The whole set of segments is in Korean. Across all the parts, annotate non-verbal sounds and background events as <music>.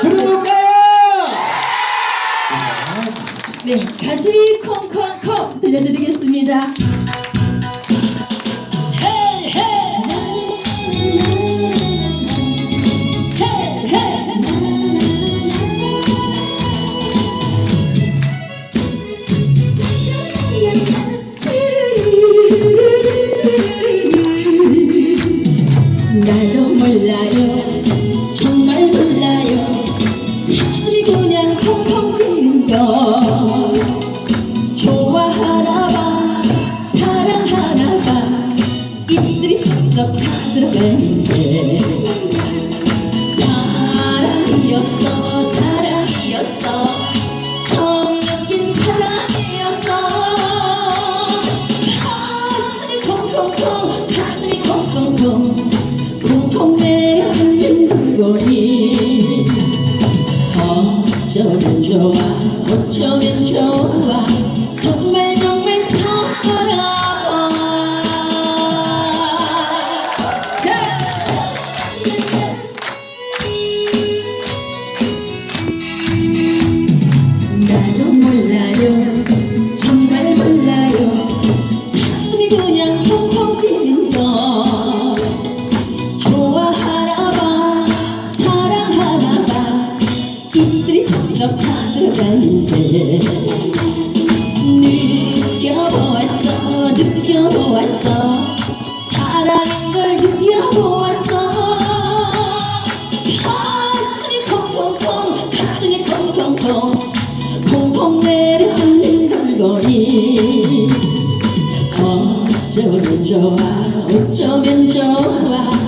들어볼까요? 아, 네, 가슴이 콩콩콩 들려드리겠습니다. 좋아하나 봐 사랑하나 봐. 입술이 쩍쩍 다 들어간 채 사랑이었어 사랑이었어 어쩌면 좋아 어쩌면 좋아 다 들어가는데 느껴보았어 느껴보았어. 사랑인 걸 느껴보았어. 가슴이 콩콩콩 가슴이 콩콩콩 콩콩 내려앉는 걸거리. 어쩌면 좋아 어쩌면 좋아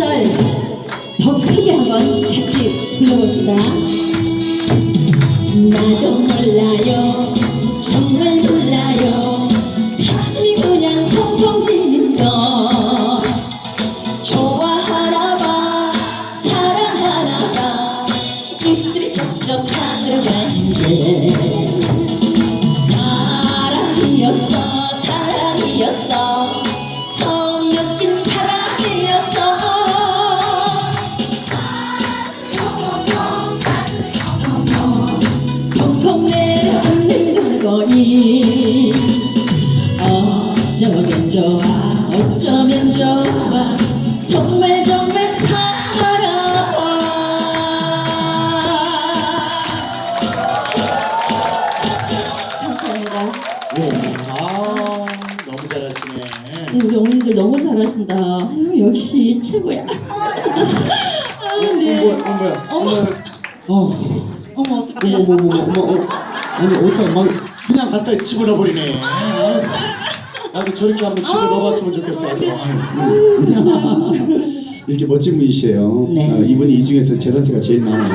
자, 3절 더 크게 한번 같이 불러봅시다. 나도 몰라요. 정말 몰라요. 가슴이 그냥 펑펑 뛰는 거. 좋아하나 봐. 사랑하나 봐. 입술이 쩍쩍 다 들어가는데 사랑이었어 사랑이었어 펑펑 내려앉는 걸거리 어쩌면 좋아 어쩌면 좋아 정말 정말 감사합니다 네. 아, 너무 잘하시네. 네, 우리 어머님들 너무 잘하신다 아유, 역시 최고야 아, 어, 네. 뭐야, 어, 뭐야, 어머. 어, 어머 어떡해 어머, 어머, 어머, 어머, 어. 아니 어디다 막 그냥 갖다 집어넣어 버리네. 나도 저렇게 한번 집어넣어봤으면 좋겠어. 아유. 이렇게 멋진 분이시에요. 네. 어, 이분이 이 중에서 재산세가 제일 많아요.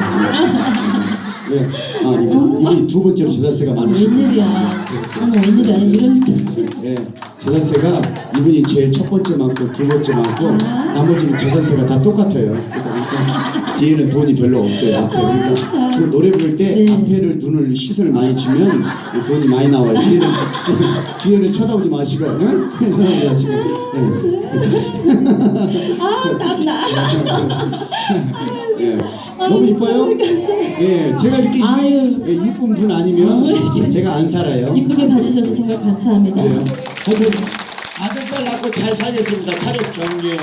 네. 아, 이분, 이분이 두 번째로 재산세가 많으시고. 웬일이야 어머 웬일이야 이런 네, 재산세가 이분이 제일 첫 번째 많고 두 번째 많고 아. 나머지는 재산세가 다 똑같아요. 그러니까 <laughs> 뒤에는 돈이 별로 없어요. 그러니까 그 노래 부를 때 네. 앞에를 눈을 시선을 많이 주면 돈이 많이 나와요. 뒤에는 <laughs> 뒤에는 쳐다보지 마시고, 응? <laughs> 쳐다보지 마시고. 네. 아 땀나 예. 너무 이뻐요. 예, 제가 이렇게 아유. 예, 이쁜 분 아니면 제가 안 살아요. 이쁘게 봐주셔서 정말 감사합니다 그래요. 하여튼 아들 딸 낳고 잘 살겠습니다. 차렷 경례.